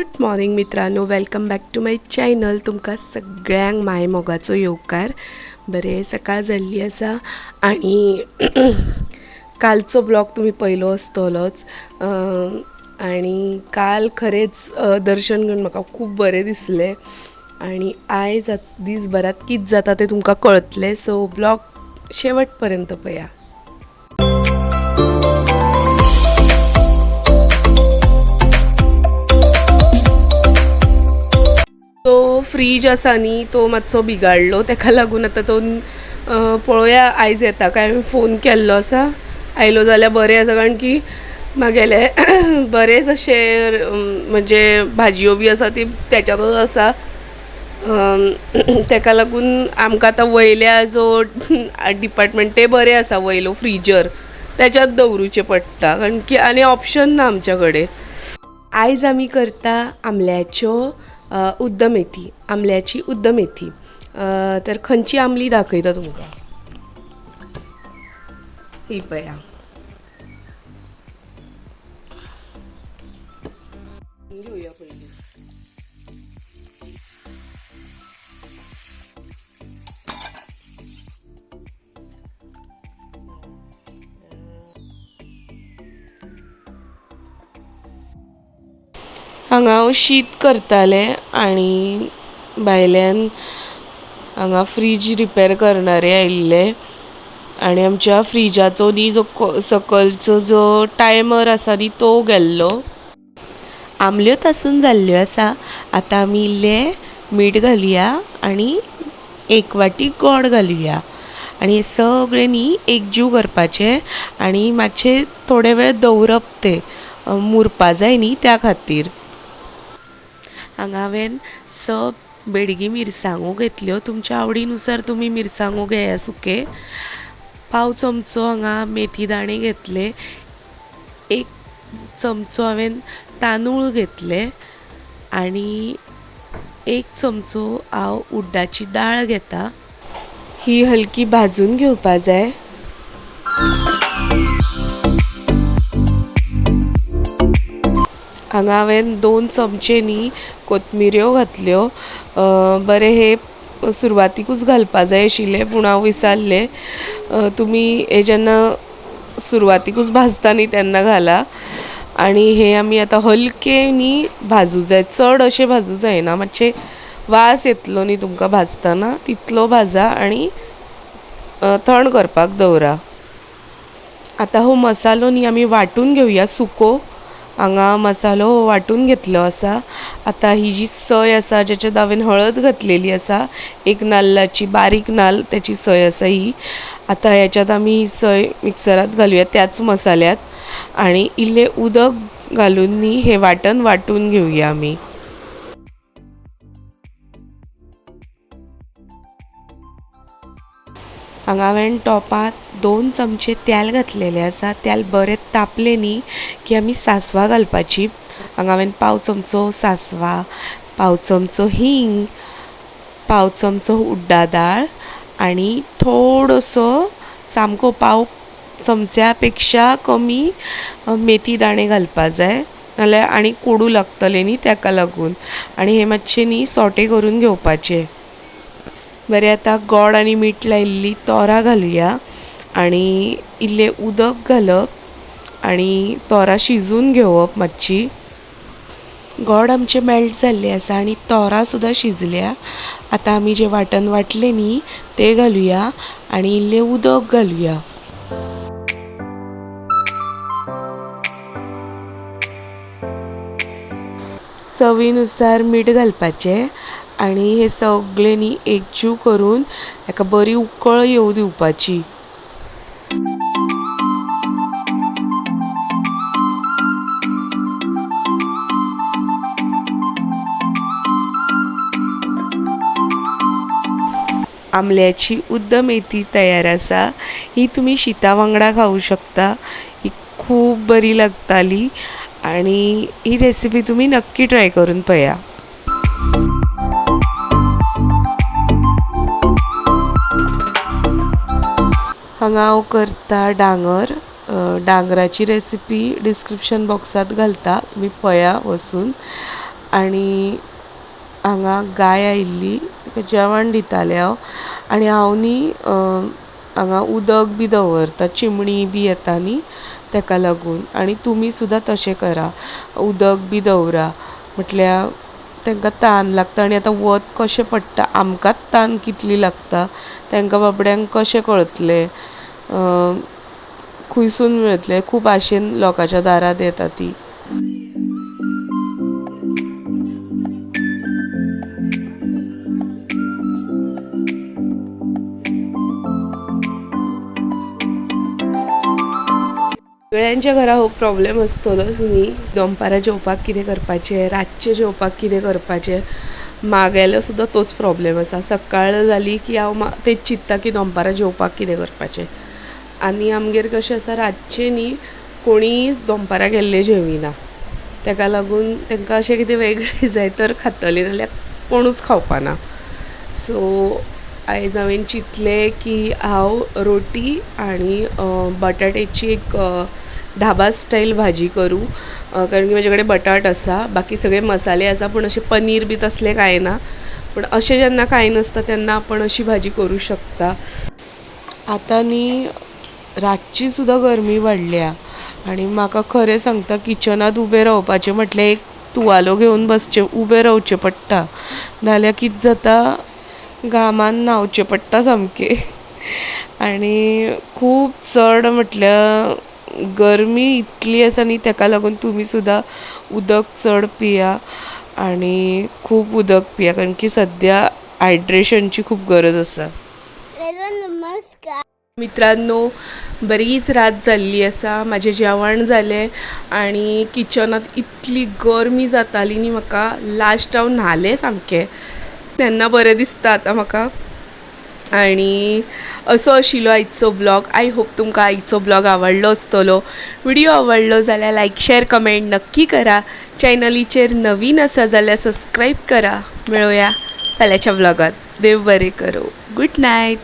Good morning मित्रांनो. Welcome back to my channel तुमकां सगळ्यांक माय मोगाचो येवकार. बरें सकाळ जाल्ली आसा आनी कालचो ब्लॉग तुमी पयलो आसतलोच आणि आनी काल खरेंच दर्शन घेवन म्हाका खूब बरें दिसलें. आनी आयज दीस दीसभरात कितें जाता तें तुमकां कळतलें. सो ब्लॉग शेवट पर्यंत पळया फ्रीज आसा न्ही तो मातसो बिगाडलो तेका लागून आतां तो पळोवया आयज येता. काय हांवें फोन केल्लो आसा. आयलो जाल्यार बरें आसा कारण की म्हागेले बरेंच अशे म्हणजे भाजयो बी आसा ती त्याच्यातच आसा. ताका तेका लागून आमकां आतां वयल्या जो डिपार्टमेंट ते बरें आसा वयलो फ्रिजर त्याच्यात दवरुचें पडटा. कारण की आनी ऑप्शन ना आमच्या कडेन आयज आमी करता आमल्याच्यो अ, मेथी आमल्याची उड्ड मेथी तर खंयची आमली दाखयता तुमकां ही पया. हांगा हांव शीत करतालें आनी भायल्यान हांगा फ्रीज रिपेर करणारे आयिल्ले. आनी आमच्या फ्रिजाचो न्ही जो सकलचो जो टायमर आसा न्ही तो गेल्लो. आमल्यो तासून जाल्ल्यो आसा. आतां आमी इल्लें मीठ घालुया आनी एक वाटी गोड घालुया. आनी हे सगळें न्ही एकजीव करपाचें आनी मातशें थोडे वेळ दवरप ते. मुरपा जाय न्ही त्या खातीर. हांगा हांवें स बेडगी मिरसांगो घेतल्यो हो. तुमच्या आवडीनुसार तुमी मिरसांगो घेया सुके. पाव चमचो हांगा मेथी दाणे घेतले. एक चमचो हांवें तांदूळ घेतले. आनी एक चमचो हांव उड्डाची दाळ घेता. ही हलकी भाजून घेवपा जाय. हांगा हांवें दोन चमचे न्ही कोथमिऱ्यो घातल्यो. बरे बरें हे सुरवातीकूच घालपा जाय आशिल्ले पूण हांव विसारलें. तुमी हे जेन्ना सुरवातीकूच भाजता न्ही तेन्ना घाला. आनी हे आमी आतां हलके न्ही भाजूं जाय चड अशें भाजूं जायना. मातशें वास येतलो न्ही तुमकां भाजतना तितलो भाजा आनी थंड करपाक दवरा. आतां हो मसालो न्ही आमी वांटून घेवया सुको. हांगा मसालो हो, वांटून घेतलो आसा आतां ही जी सय आसा जाच्यात हांवें हळद घातलेली आसा एक नाल्लाची बारीक नाल्ल त्याची सय आसा ही. आतां ह्याच्यात आमी ही सय मिक्सरांत घालुया त्याच मसाल्यात. आनी इल्लें उदक घालून न्ही हे वांटण वांटून घेवया आमी हांगा हांवें टॉपांत दोन चमचे तेल घातलेले आसा तेल बरें तापलें न्ही की आमी सासवां घालपाची. हांगा हांवें पाव चमचो सासवां पाव चमचो हींग पाव चमचो उड्डा दाळ आनी थोडोसो सामको पाव चमच्या पेक्षा कमी मेथी दाणे घालपा जाय. नाल्यार आनी कोडू लागतले न्ही तेका लागून. आनी हे मातशें न्ही सोटे करून घेवपाचे. बरें आतां गोड आनी मीठ लायिल्लीं तोरां घालुया. आनी इल्लें उदक घालप आनी तोरां शिजून घेवप मातशी गोड आमचें मेल्ट जाल्लें आसा आनी तोरां सुद्दां शिजल्या. आतां आमी जें वांटण वांटलें न्ही तें घालुया आनी इल्लें उदक घालुया. चवीनुसार मीठ घालपाचें. आनी हे सगळ्यांनी न्ही एकजीव करून हेका बरी उकळ येवं दिवपाची. आमल्याची उद्द मेथी तयार आसा ही तुमी शिता वांगडा खावूं शकता. ही खूब बरी लागताली. आनी ही रेसिपी तुमी नक्की ट्राय करून पळया हांगा हांव करता डांगर डांगराची रेसिपी डिस्क्रिप्शन बॉक्सात घालता. तुमी पया वचून आनी हांगा गाय आयिल्ली तिका जेवण दितालें हांव. आनी हांव न्ही हांगा उदक बी दवरता चिमणी बी येता न्ही ताका लागून. आनी तुमी सुद्दां तशें करा. उदक बी दवरा. म्हटल्यार तांकां तान लागता आनी आतां वत कशें पडटा? आमकांच तान कितली लागता? तांकां बाबड्यांक कशें कळतलें? खंयसून मेळटलें खूब आशेन लोकांच्या दारांत येता ती. सगळ्यांच्या घरा हो प्रॉब्लेम आसतलोच न्ही दनपारां जेवपाक कितें करपाचें रातचें जेवपाक कितें करपाचें म्हागेलो सुद्दां तोच प्रॉब्लेम आसा सकाळ जाली की हांव मा तेच चिंत्ता की दनपारां जेवपाक कितें करपाचें आनी आमगेर कशें आसा रातचें न्ही कोणीय दनपारां गेल्ले जेविना. ताका लागून तांकां अशें कितें वेगळें जाय तर खातलें जाल्यार कोणूच खावपाना. सो आयज हांवें चिंतलें की हांव रोटी आनी बटाट्याची एक ढाबा स्टायल भाजी करूं कारण की म्हजे कडेन बटाट आसा बाकी सगळे मसाले आसा पूण अशें पनीर बी तसलें कांय ना. पूण अशें जेन्ना कांय नासता तेन्ना आपण अशी भाजी करूं शकता. आतां न्ही रातची सुद्दां गरमी वाडल्या आनी म्हाका खरें सांगता किचनांत उबें रावपाचें म्हटल्यार एक तुवालो घेवन बसचें उबें रावचें पडटा नाल्यार कितें जाता घामान न्हांवचें पडटा सामकें. आनी खूब चड म्हटल्यार गरमी इतली आसा न्ही ताका लागून तुमी सुद्दां उदक चड पिया. आनी खूब उदक पिया कारण की सद्या हायड्रेशनची खूब गरज आसा नमस्कार. मित्रांनो बरीच रात जाल्ली आसा. म्हाजें जेवण जालें आनी किचनांत इतली गरमी जाताली न्ही म्हाका. लास्ट हांव न्हालें सामकें. तेन्ना बरें दिसता आतां म्हाका. आनी असो आशिल्लो आयचो ब्लॉग आय होप तुमकां आयचो ब्लॉग आवडलो आसतलो व्हिडियो आवडलो जाल्यार लायक शेअर कमेंट नक्की करा. चॅनलीचेर नवीन आसा जाल्यार सबस्क्राईब करा. मेळोया. फाल्यांच्या ब्लॉगात देव बरें करूं. Good night